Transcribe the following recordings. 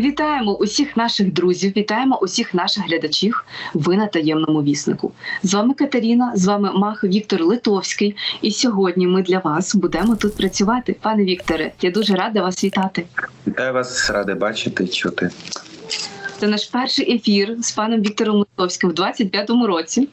Вітаємо усіх наших друзів, вітаємо усіх наших глядачів. Ви на таємному віснику. З вами Катерина, з вами Мах Віктор Литовський. І сьогодні ми для вас будемо тут працювати. Пане Вікторе, я дуже рада вас вітати. Вітаю вас, радий бачити, чути. Це наш перший ефір з паном Віктором Литовським в 25-му році.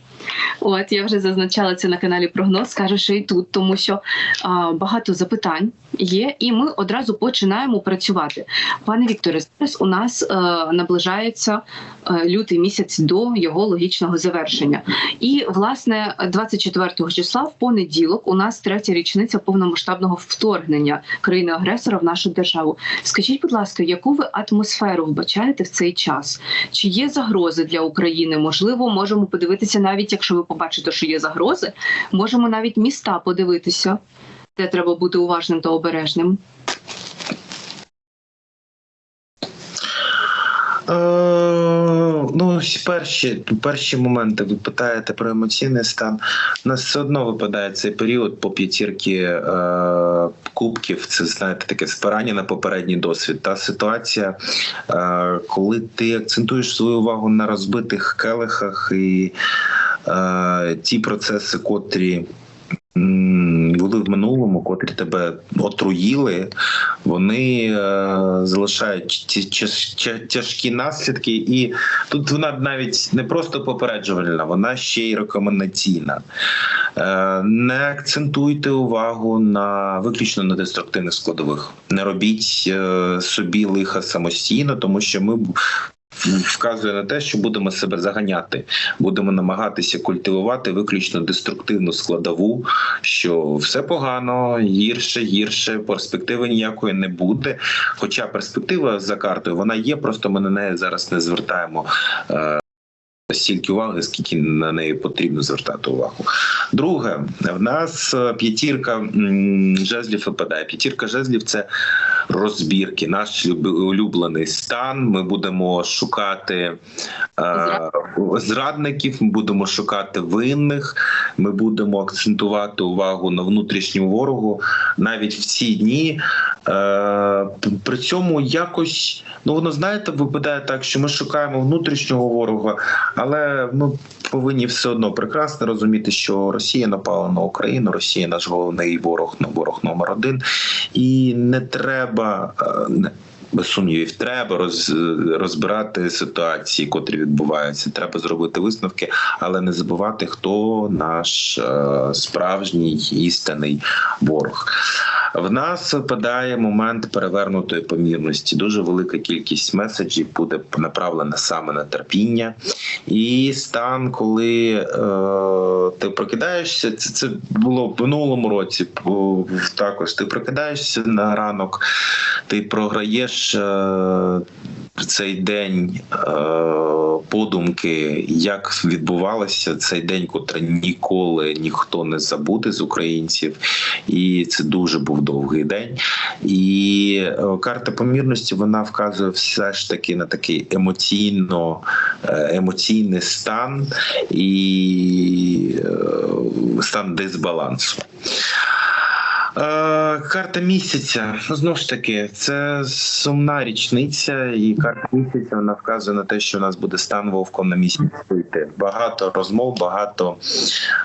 От я вже зазначала це на каналі Прогноз. Скажу, що і тут, тому що а, багато запитань є, і ми одразу починаємо працювати. Пане Вікторе, зараз у нас е, наближається е, лютий місяць до його логічного завершення. І власне 24 числа в понеділок у нас третя річниця повномасштабного вторгнення країни-агресора в нашу державу. Скажіть, будь ласка, яку ви атмосферу вбачаєте в цей час? Чи є загрози для України? Можливо, можемо подивитися, навіть якщо ви побачите, що є загрози, можемо навіть міста подивитися, де треба бути уважним та обережним. Е, ну, перші, перші моменти ви питаєте про емоційний стан. У нас все одно випадає цей період по п'ятірки е, кубків. Це знаєте таке спирання на попередній досвід. Та ситуація, е, коли ти акцентуєш свою увагу на розбитих келихах і ті процеси, котрі. Були в минулому, котрі тебе отруїли, вони е, залишають ті тяжкі наслідки, і тут вона навіть не просто попереджувальна, вона ще й рекомендаційна. Е, не акцентуйте увагу на виключно на деструктивних складових. Не робіть е, собі лиха самостійно, тому що ми вказує на те, що будемо себе заганяти, будемо намагатися культивувати виключно деструктивну складову, що все погано, гірше, гірше, перспективи ніякої не буде. Хоча перспектива за картою вона є, просто ми на неї зараз не звертаємо. Стільки уваги, скільки на неї потрібно звертати увагу. Друге, в нас е, п'ятірка жезлів випадає. П'ятірка жезлів це розбірки, наш люб- улюблений стан. Ми будемо шукати е, зрадників, ми будемо шукати винних. Ми будемо акцентувати увагу на внутрішню ворогу навіть в ці дні. Е, при цьому якось ну воно знаєте, випадає так, що ми шукаємо внутрішнього ворога, але ми повинні все одно прекрасно розуміти, що Росія напала на Україну, Росія наш головний ворог, ну, ворог номер один, і не треба. е, без сумнівів, треба роз, розбирати ситуації, котрі відбуваються. Треба зробити висновки, але не забувати, хто наш е, справжній істинний ворог. В нас випадає момент перевернутої помірності. Дуже велика кількість меседжів буде направлена саме на терпіння. І стан, коли е, ти прокидаєшся, це, це було в минулому році. Також ти прокидаєшся на ранок, ти програєш е, цей день е, подумки, як відбувалося цей день, котрий ніколи ніхто не забуде з українців, і це дуже був довгий день. І е, карта помірності вона вказує все ж таки на такий емоційно е, емоційний стан і е, стан дисбалансу. Е, Карта місяця, знову ж таки, це сумна річниця, і карта місяця вона вказує на те, що у нас буде стан вовком на місяць йти. Багато розмов, багато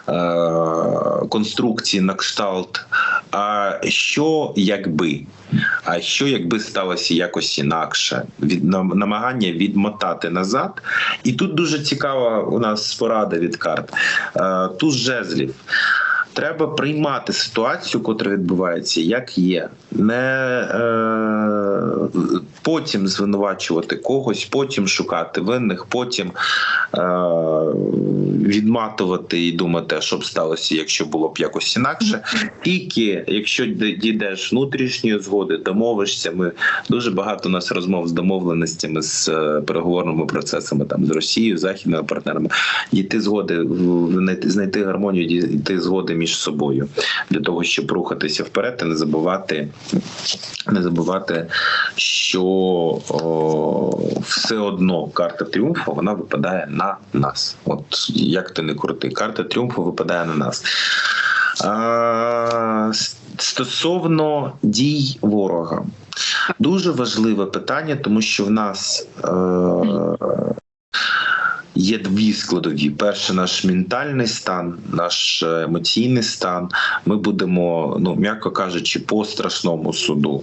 е, конструкцій на кшталт. А що якби? А що якби сталося якось інакше? Від намагання відмотати назад. І тут дуже цікава у нас порада від карт. Е, Туз жезлів. Треба приймати ситуацію, котра відбувається, як є, не е, потім звинувачувати когось, потім шукати винних, потім е, відматувати і думати, що б сталося, якщо було б якось інакше. Тільки якщо дійдеш внутрішньої згоди, домовишся. Ми дуже багато у нас розмов з домовленостями з е, переговорними процесами там з Росією, західними партнерами. Дійти згоди, знайти гармонію, дійти згоди між собою для того, щоб рухатися вперед і не забувати, не забувати, що о, все одно карта тріумфу вона випадає на нас. От як ти не крути, карта тріумфу випадає на нас. А, стосовно дій ворога. Дуже важливе питання, тому що в нас е, є дві складові: перше, наш ментальний стан, наш е, емоційний стан. Ми будемо, ну м'яко кажучи, по страшному суду.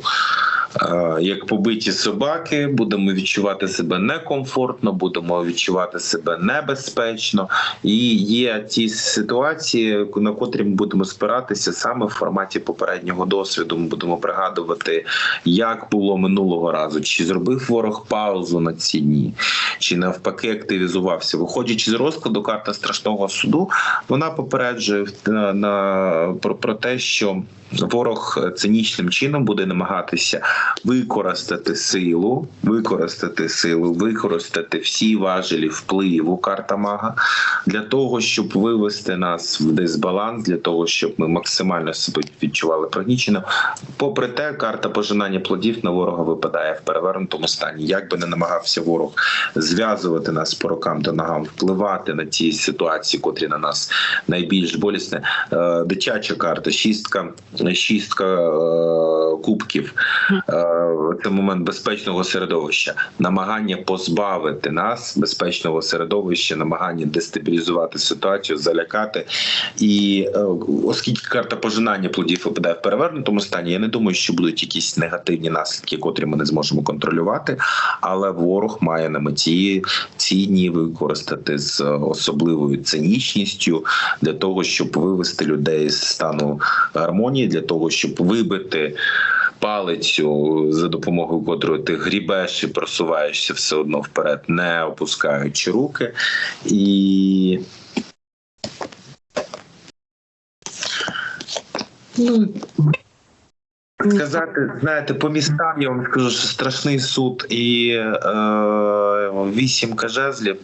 Е, Як побиті собаки, будемо відчувати себе некомфортно, будемо відчувати себе небезпечно, і є ті ситуації, на котрі ми будемо спиратися саме в форматі попереднього досвіду. Ми будемо пригадувати, як було минулого разу, чи зробив ворог паузу на ці дні, чи навпаки активізувався. Виходячи з розкладу, карта страшного суду вона попереджує на, на про, про те, що ворог цинічним чином буде намагатися використати силу, використати силу, використати всі важелі впливу карта мага для того, щоб вивести нас в дисбаланс, для того, щоб ми максимально себе відчували пригнічено. Попри те, карта пожинання плодів на ворога випадає в перевернутому стані. Як би не намагався ворог зв'язувати нас по рукам до ногам, впливати на ті ситуації, котрі на нас найбільш болісне. Е, Дитяча карта, шістка, шістка е, кубків. Е, Це момент безпечного середовища, намагання позбавити нас безпечного середовища, намагання дестабілізувати ситуацію, залякати. І е, оскільки карта пожинання плодів випадає в перевернутому стані, я не думаю, що будуть якісь негативні наслідки, котрі ми не зможемо контролювати. Але ворог має на меті ці дні використати з особливою цинічністю для того, щоб вивести людей з стану гармонії, для того, щоб вибити палицю, за допомогою котрої ти грібеш і просуваєшся все одно вперед, не опускаючи руки. І ну, Сказати, знаєте, по містам я вам скажу, що страшний суд і е, вісімка жезлів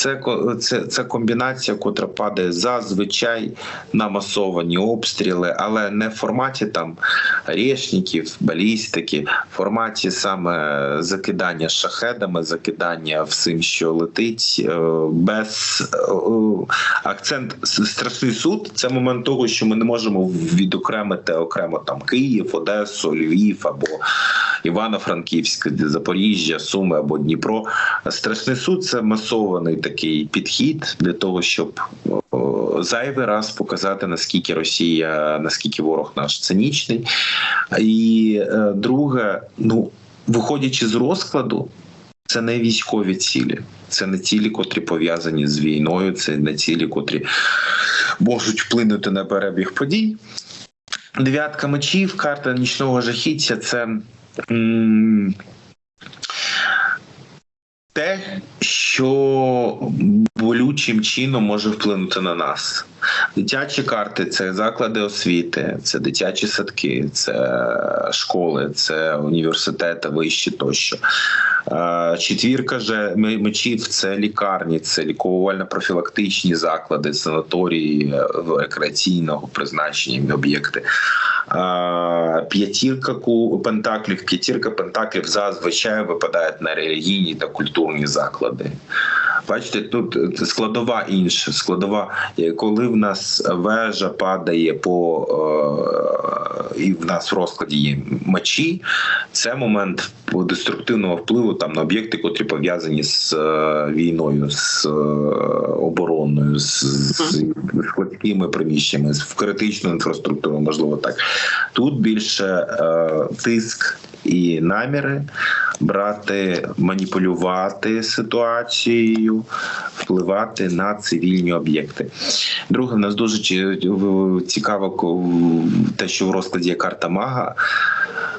це, це, це комбінація, котра падає зазвичай на масовані обстріли, але не в форматі там рєшників, балістики, в форматі саме закидання шахедами, закидання всім, що летить, е, без е, акцент страшний суд. Це момент того, що ми не можемо відокремити окремо там Київ, Одесу, Львів або Івано-Франківськ, Запоріжжя, Суми або Дніпро. Страшний суд це масований такий підхід для того, щоб зайвий раз показати наскільки Росія, наскільки ворог наш цинічний. І е, друге, ну виходячи з розкладу, це не військові цілі, це не цілі, котрі пов'язані з війною, це не цілі, котрі можуть вплинути на перебіг подій. Дев'ятка мечів, карта нічного жахіття це те, що болючим чином може вплинути на нас. Дитячі карти це заклади освіти, це дитячі садки, це школи, це університети, вищі тощо. Четвірка же мечів це лікарні, це лікувально-профілактичні заклади, санаторії е, рекреаційного призначення об'єкти. П'ятірка пентаклів, п'ятірка пентаклів зазвичай випадають на релігійні та культурні заклади. Бачите, тут е, складова інша. Складова, е, коли в нас вежа падає по е, і в нас в розкладі є мечі, це момент деструктивного впливу там на об'єкти, котрі пов'язані з е, війною, з обороною, з, з складськими приміщеннями, з критичною інфраструктурою, можливо, так. Тут більше е, тиск і наміри брати, маніпулювати ситуацією, впливати на цивільні об'єкти. Друге, в нас дуже цікаво те, що в розкладі є карта мага.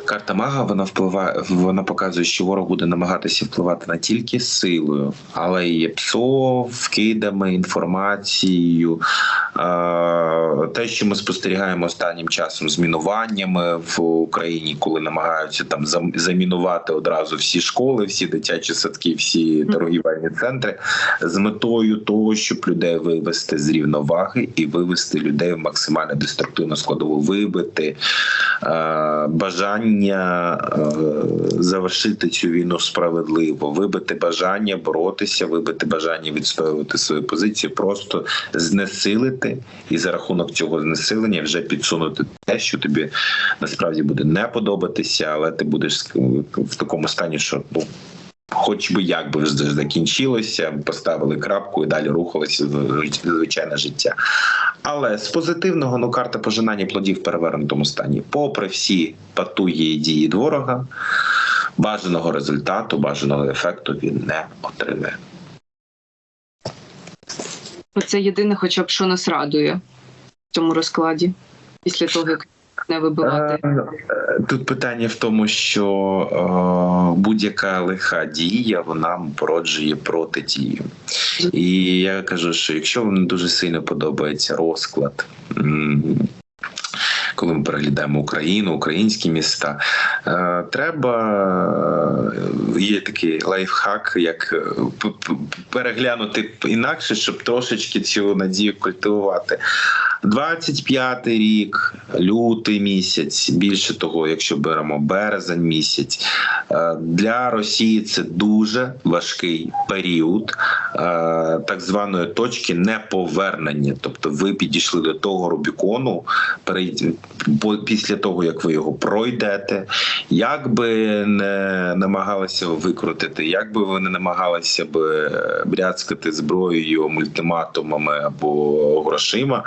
Карта мага вона впливає, вона показує, що ворог буде намагатися впливати не тільки силою, але й псов, вкидами, інформацією. Е, Те, що ми спостерігаємо останнім часом з мінуваннями в Україні, коли намагаються там зам- замінувати одразу одразу всі школи, всі дитячі садки, всі торгівельні центри з метою того, щоб людей вивести з рівноваги і вивести людей в максимально деструктивну складову, вибити е, бажання е, завершити цю війну справедливо, вибити бажання боротися, вибити бажання відстоювати свою позицію, просто знесилити і за рахунок цього знесилення вже підсунути те, що тобі насправді буде не подобатися, але ти будеш в такому стані, що ну. Хоч би як би вже закінчилося, поставили крапку і далі рухалося в звичайне життя. Але з позитивного ну карта пожинання плодів в перевернутому стані, попри всі патуї і дії ворога, бажаного результату, бажаного ефекту він не отримає. Це єдине, хоча б що нас радує в цьому розкладі, після того, як не вибивати. Е, Тут питання в тому, що е, будь-яка лиха дія вона породжує протидію. І я кажу, що якщо вам дуже сильно подобається розклад. Коли ми переглядаємо Україну, українські міста, е, треба е, є такий лайфхак, як е, переглянути інакше, щоб трошечки цю надію культивувати. 25-й рік, лютий місяць, більше того, якщо беремо березень місяць, е, для Росії це дуже важкий період е, так званої точки неповернення. Тобто ви підійшли до того Рубікону після того, як ви його пройдете, як би не намагалися викрутити, як би ви не намагалися би е, бряцкати зброєю, мультиматумами або грошима.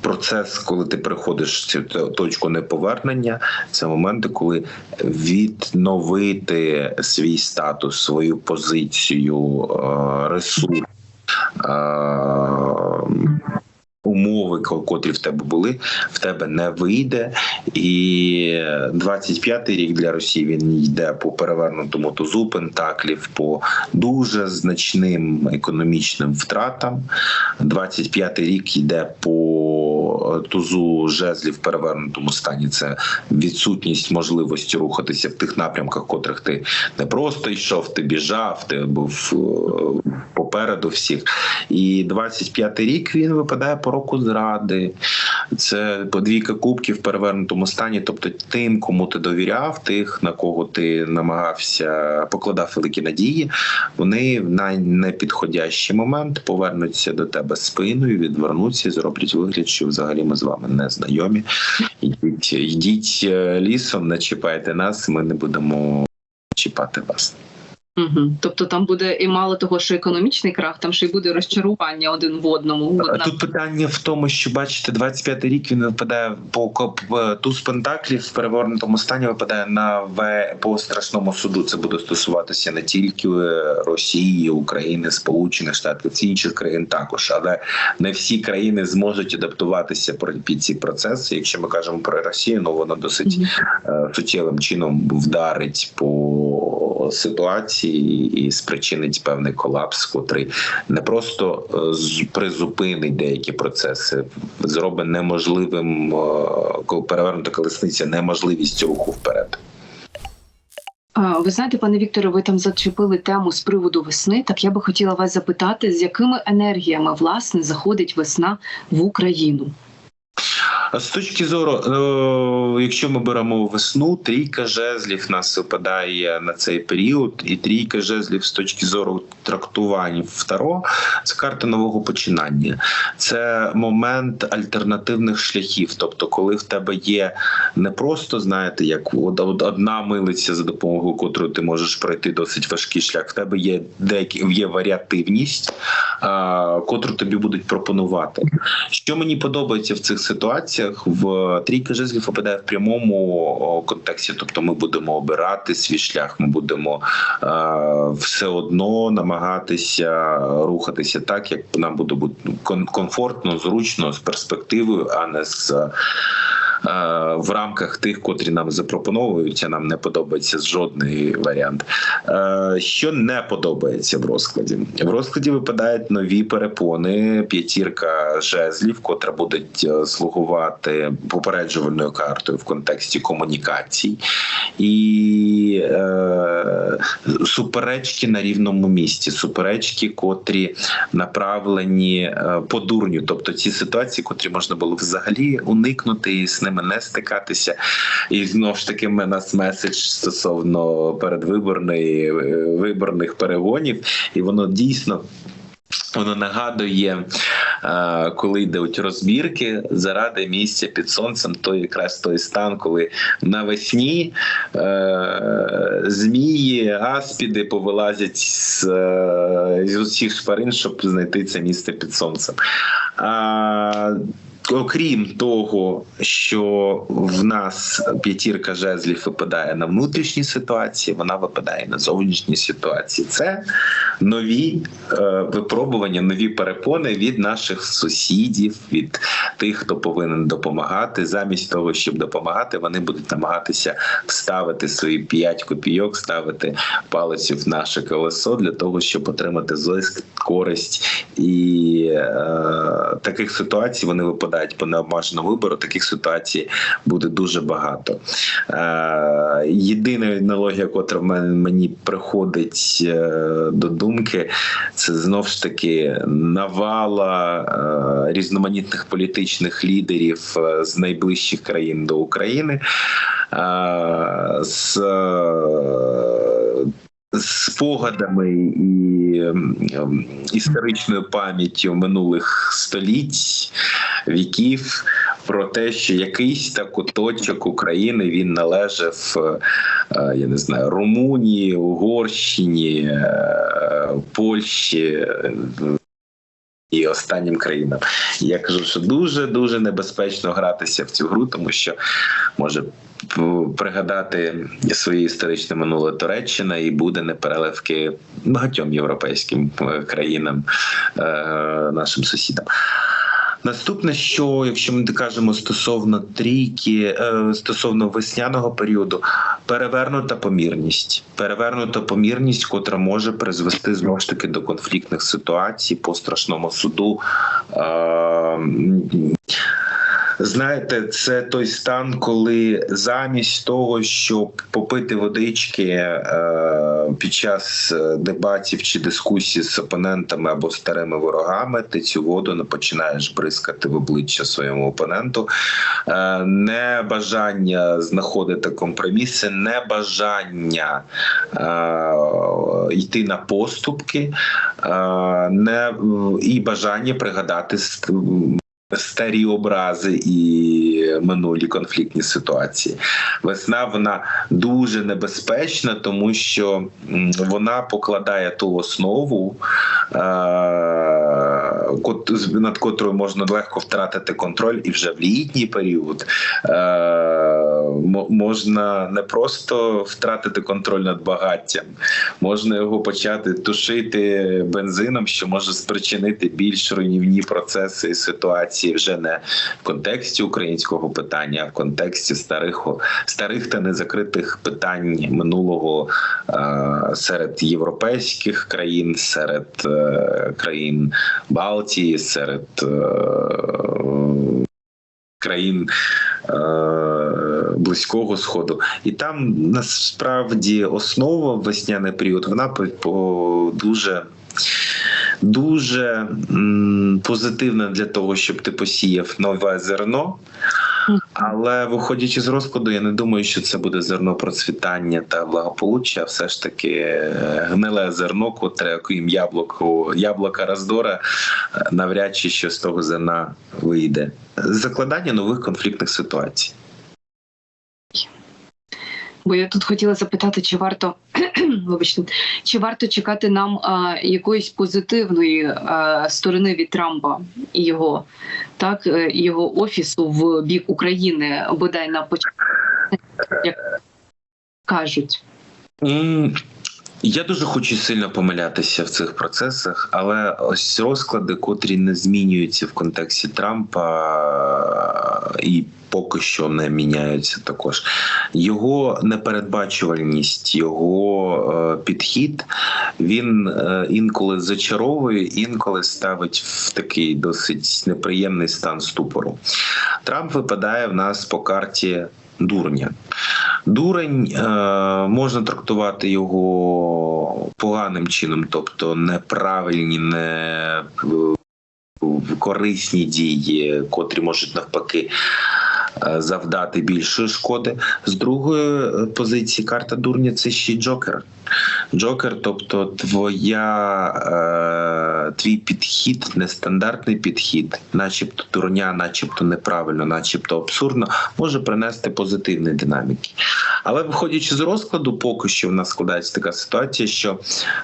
Процес, коли ти приходиш в цю точку неповернення, це моменти, коли відновити свій статус, свою позицію, ресурс. Умови, котрі в тебе були, в тебе не вийде. І 25-й рік для Росії він йде по перевернутому тузу пентаклів, по дуже значним економічним втратам. 25-й рік йде по тузу жезлів в перевернутому стані. Це відсутність можливості рухатися в тих напрямках, котрих ти не просто йшов, ти біжав, ти був е, попереду всіх. І 25-й рік він випадає по року зради. Це подвійка кубків в перевернутому стані. Тобто тим, кому ти довіряв, тих, на кого ти намагався покладав великі надії, вони в найнепідходящий момент повернуться до тебе спиною, відвернуться і зроблять вигляд, що взагалі ми з вами не знайомі. Йдіть, йдіть е, лісом, не чіпайте нас, ми не будемо чіпати вас. Угу. Тобто там буде і мало того, що економічний крах, там ще й буде розчарування один в одному. Одна... Тут питання в тому, що бачите, 25-й рік він випадає по коп- туз пентаклів в перевернутому стані. Випадає на В по страшному суду. Це буде стосуватися не тільки е, Росії, України, Сполучених Штатів, всі інші країн також, але не всі країни зможуть адаптуватися під ці процеси. Якщо ми кажемо про Росію, ну воно досить е, суттєвим чином вдарить по ситуації і спричинить певний колапс, котрий не просто е, призупинить деякі процеси, зробить неможливим е, перевернута колесниця, неможливість руху вперед. Ви знаєте, пане Вікторе, ви там зачепили тему з приводу весни. Так я би хотіла вас запитати, з якими енергіями власне заходить весна в Україну? З точки зору, е, якщо ми беремо весну, трійка жезлів нас випадає на цей період, і трійка жезлів з точки зору трактувань Таро це карта нового починання. Це момент альтернативних шляхів. Тобто, коли в тебе є не просто, знаєте, як од- од- одна милиця, за допомогою котрої ти можеш пройти досить важкий шлях. В тебе є деякі є варіативність, котру тобі будуть пропонувати. Що мені подобається в цих ситуаціях, в трійка жезлів опадає в прямому контексті. Тобто, ми будемо обирати свій шлях, ми будемо е, все одно намагатися рухатися так, як нам буде комфортно, зручно, з перспективою, а не з в рамках тих, котрі нам запропонують, а нам не подобається жодний варіант. Е, Що не подобається в розкладі? В розкладі випадають нові перепони, п'ятірка жезлів, котра будуть е, слугувати попереджувальною картою в контексті комунікацій, і е, суперечки на рівному місці, суперечки, котрі направлені е, по дурню, тобто ці ситуації, котрі можна було взагалі уникнути і з ними не стикатися. І знову ж таки, в нас меседж стосовно передвиборної е, виборних перегонів, і воно дійсно. Воно нагадує, е, коли йдуть розбірки заради місця під сонцем, то якраз той стан, коли навесні е, змії, аспіди повилазять з, з усіх шпарин, щоб знайти це місце під сонцем. Окрім того, що в нас п'ятірка жезлів випадає на внутрішній ситуації, вона випадає на зовнішній ситуації. Це нові е, випробування, нові перепони від наших сусідів, від тих, хто повинен допомагати. Замість того, щоб допомагати, вони будуть намагатися вставити свої 5 копійок, ставити палицю в наше колесо для того, щоб отримати зиск, користь і е, таких ситуацій вони випадають по необмеженому вибору. Таких ситуацій буде дуже багато. Е, єдина аналогія, котра в мене мені приходить е, до думки, це знов ж таки навала е, різноманітних політичних лідерів з найближчих країн до України. з спогадами і ем, історичною пам'яттю минулих століть, віків про те, що якийсь та куточок України він належав, е, я не знаю, Румунії, Угорщині, е, Польщі. е, І останнім країнам я кажу, що дуже дуже небезпечно гратися в цю гру, тому що може пригадати своє історичне минуле Туреччина і буде непереливки багатьом європейським е, країнам, е, нашим сусідам. Наступне, що якщо ми кажемо стосовно трійки, е, стосовно весняного періоду, перевернута помірність, перевернута помірність, котра може призвести знову ж таки до конфліктних ситуацій по страшному суду. Знаєте, це той стан, коли замість того, щоб попити водички е, під час е, дебатів чи дискусій з опонентами або старими ворогами, ти цю воду не починаєш бризкати в обличчя своєму опоненту. Е, небажання знаходити компроміси, небажання е, йти на поступки, не і бажання пригадати старі образи і минулі конфліктні ситуації. Весна вона дуже небезпечна, тому що вона покладає ту основу, е, над котрою можна легко втратити контроль, і вже в літній період е, можна не просто втратити контроль над багаттям, можна його почати тушити бензином, що може спричинити більш руйнівні процеси і ситуації вже не в контексті українського питання, а в контексті старих старих та незакритих питань минулого е, серед європейських країн, серед е, країн Балтії, серед е, країн. е, Близького сходу, і там насправді основа весняний період вона по, дуже дуже позитивна для того, щоб ти посіяв нове зерно. Але виходячи з розкладу, я не думаю, що це буде зерно процвітання та благополуччя. Все ж таки е, гниле зерно, котре окрім яблуко, яблука роздора, е, навряд чи що з того зерна вийде. Закладання нових конфліктних ситуацій. Бо я тут хотіла запитати, чи варто вибачте, чи варто чекати нам а, якоїсь позитивної а, сторони від Трампа і його так е, його офісу в бік України, бодай на початку, як кажуть. М, Я дуже хочу сильно помилятися в цих процесах, але ось розклади, котрі не змінюються в контексті Трампа і поки що не міняються. Також його непередбачувальність, його е, підхід він е, інколи зачаровує, інколи ставить в такий досить неприємний стан ступору. Трамп випадає в нас по карті дурня. Дурень е, можна трактувати його поганим чином, тобто неправильні, не корисні дії, котрі можуть навпаки завдати більшої шкоди. З другої е, позиції карта дурня це ще Джокер. Джокер, тобто твоя е, твій підхід, нестандартний підхід, начебто дурня, начебто неправильно, начебто абсурдно, може принести позитивні динаміки. Але виходячи з розкладу, поки що в нас складається така ситуація, що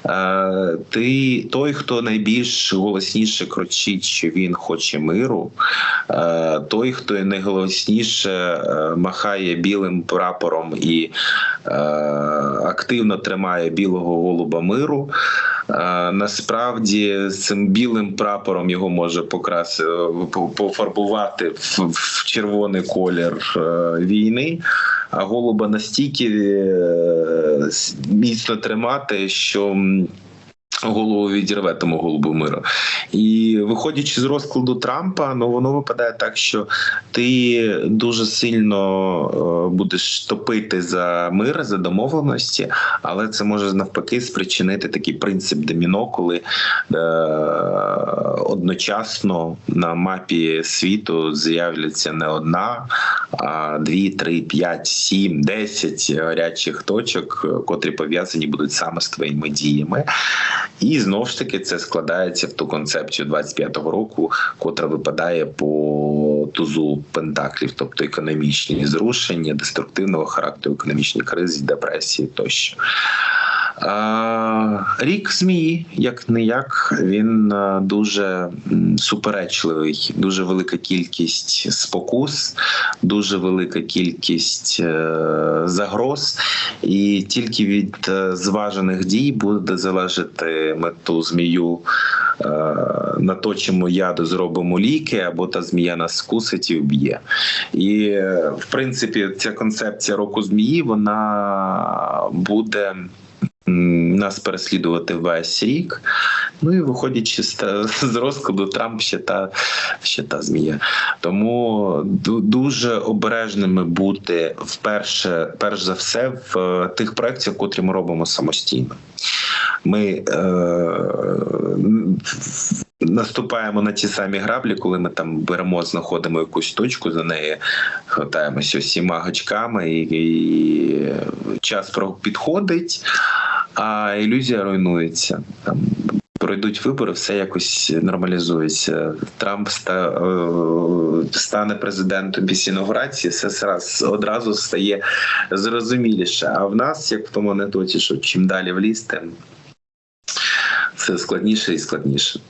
е, ти той, хто найбільш голосніше кричить, що він хоче миру, е, той, хто найголосніше е, махає білим прапором і е, активно тримає білого голуба миру. Е, Насправді цим білим прапором його може покраси пофарбувати в, червоний колір війни, а голуба настільки міцно тримати, що. Голову відірве тому голубу миру. І виходячи з розкладу Трампа, ну воно випадає так, що ти дуже сильно е, будеш топити за мир, за домовленості, але це може навпаки спричинити такий принцип доміно, коли е, одночасно на мапі світу з'являться не одна, а дві, три, п'ять, сім, десять гарячих точок, котрі пов'язані будуть саме з твоїми діями. І знову ж таки це складається в ту концепцію 25-го року, котра випадає по тузу пентаклів, тобто економічні зрушення, деструктивного характеру, економічні кризи, депресії тощо. Рік змії, як не як, він дуже суперечливий, дуже велика кількість спокус, дуже велика кількість е, загроз, і тільки від е, зважених дій буде залежати ми ту змію е, наточимо яду, зробимо ліки, або та змія нас скусить і вб'є. І в принципі, ця концепція року змії вона буде. Нас переслідувати весь рік. Ну і виходячи з, розкладу, Трамп ще та, ще та змія. Тому дуже обережними бути вперше, перш за все, в е, тих проєктах, котрі ми робимо самостійно. Ми е, наступаємо на ті самі граблі, коли ми там беремо, знаходимо якусь точку, за неї хватаємося всіма гачками, і, і час підходить, а ілюзія руйнується. Там Пройдуть вибори, все якось нормалізується. Трамп е, стане президентом після інаугурації, все одразу стає зрозуміліше. А в нас, як в тому анекдоті, що чим далі в тим все складніше і складніше.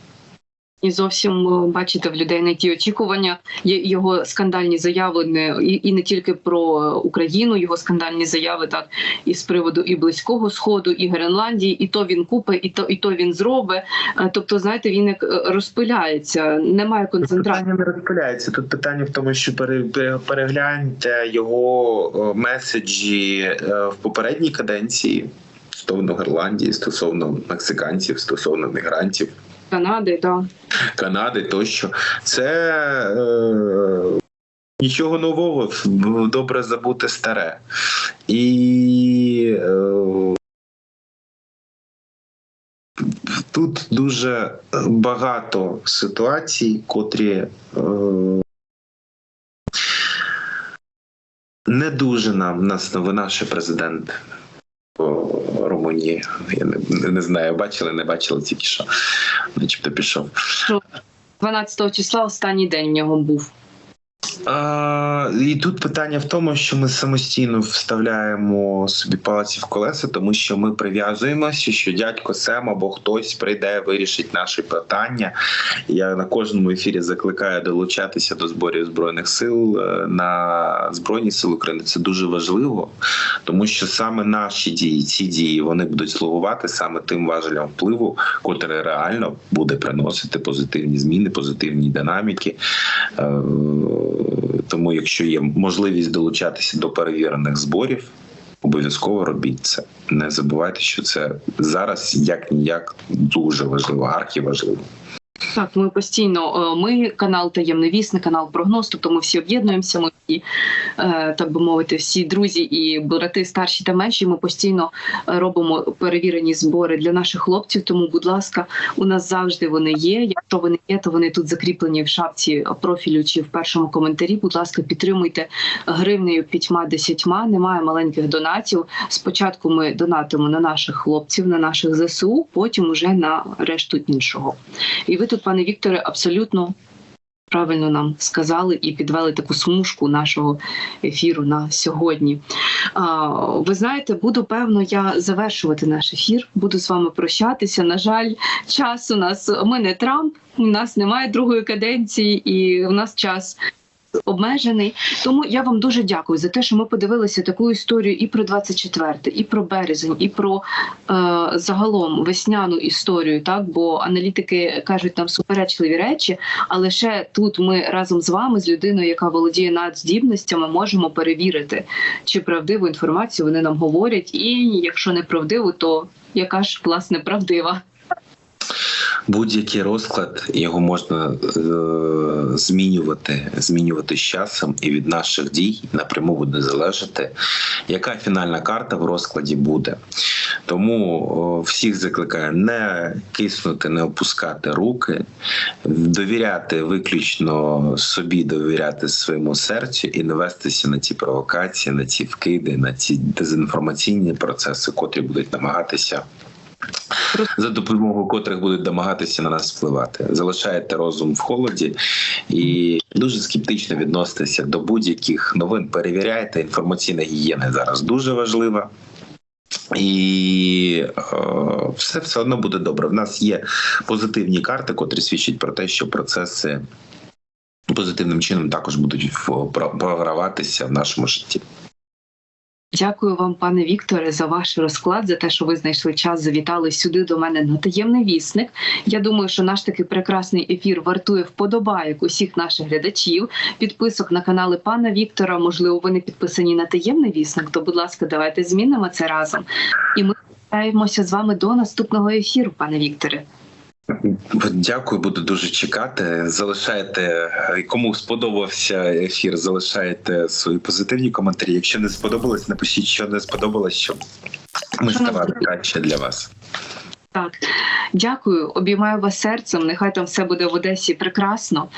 І зовсім е, бачите в людей не ті очікування. Є його скандальні заяви не і, не тільки про Україну, його скандальні заяви, так і з приводу і близького сходу, і Гренландії, і то він купить, і то, і то він зробить. Е, Тобто, знаєте, він як е, розпиляється, немає концентрації. питання не розпиляється. Тут питання в тому, що пере- пере- перегляньте його е, меседжі е, в попередній каденції стосовно Гренландії, стосовно мексиканців, стосовно мігрантів. Канади, да. Канади тощо. Це е, нічого нового, добре забути старе. І е, тут дуже багато ситуацій, котрі е, не дуже нам нас що президент. Румунії. Я не, не знаю, бачили, не бачили тільки що, начебто пішов. 12 числа останній день в нього був. А, і тут питання в тому, що ми самостійно вставляємо собі палиці в колеса, тому що ми прив'язуємося, що дядько Сем або хтось прийде, вирішить наші питання. Я на кожному ефірі закликаю долучатися до зборів збройних сил е, на збройні сили України. Це дуже важливо, тому що саме наші дії, ці дії, вони будуть слугувати саме тим важелям впливу, котрий реально буде приносити позитивні зміни, позитивні динаміки. Тому, якщо є можливість долучатися до перевірених зборів, обов'язково робіть це. Не забувайте, що це зараз як ніяк дуже важливо, архіважливо. Так, ми постійно, е, ми канал Таємний вісник, канал прогноз, тобто ми всі об'єднуємося, ми всі, е, так би мовити, всі друзі і брати старші та менші. Ми постійно робимо перевірені збори для наших хлопців. Тому, будь ласка, у нас завжди вони є. Якщо вони є, то вони тут закріплені в шапці профілю чи в першому коментарі. Будь ласка, підтримуйте гривнею п'ятьма десятьма. Немає маленьких донатів. Спочатку ми донатимо на наших хлопців, на наших ЗСУ, потім уже на решту іншого. І ви тут, пане Вікторе, абсолютно правильно нам сказали і підвели таку смужку нашого ефіру на сьогодні. А, ви знаєте, буду певно я завершувати наш ефір. Буду з вами прощатися. На жаль, час у нас ми не Трамп, у нас немає другої каденції, і у нас час. Обмежений, тому я вам дуже дякую за те, що ми подивилися таку історію і про 24, і про березень, і про е, загалом весняну історію. Так, бо аналітики кажуть нам суперечливі речі, але ще тут ми разом з вами, з людиною, яка володіє надздібностями, можемо перевірити, чи правдиву інформацію вони нам говорять, і якщо не правдиву, то яка ж власне правдива. Будь-який розклад його можна е, змінювати, змінювати з часом, і від наших дій напряму буде залежати, яка фінальна карта в розкладі буде. Тому всіх закликаю не киснути, не опускати руки, довіряти виключно собі, довіряти своєму серцю і не вестися на ці провокації, на ці вкиди, на ці дезінформаційні процеси, котрі будуть намагатися за допомогою котрих будуть домагатися на нас впливати. Залишаєте розум в холоді і дуже скептично відноситеся до будь-яких новин. Перевіряйте інформаційна гігієна зараз дуже важлива. І е, все все одно буде добре. В нас є позитивні карти, котрі свідчать про те, що процеси позитивним чином також будуть програватися в нашому житті. Дякую вам, пане Вікторе, за ваш розклад, за те, що ви знайшли час, завітали сюди до мене на таємний вісник. Я думаю, що наш такий прекрасний ефір вартує вподобайок усіх наших глядачів. Підписок на канали пана Віктора. Можливо, ви не підписані на таємний вісник. То, будь ласка, давайте змінимо це разом. І ми прощаємося з вами до наступного ефіру, пане Вікторе. Дякую, буду дуже чекати. Залишайте кому сподобався ефір, залишайте свої позитивні коментарі. Якщо не сподобалось, напишіть, що не сподобалось, щоб ми Що ставали краще для вас. Так, дякую, обіймаю вас серцем. Нехай там все буде в Одесі прекрасно.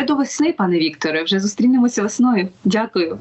І до весни, пане Вікторе. Вже зустрінемося весною. Дякую.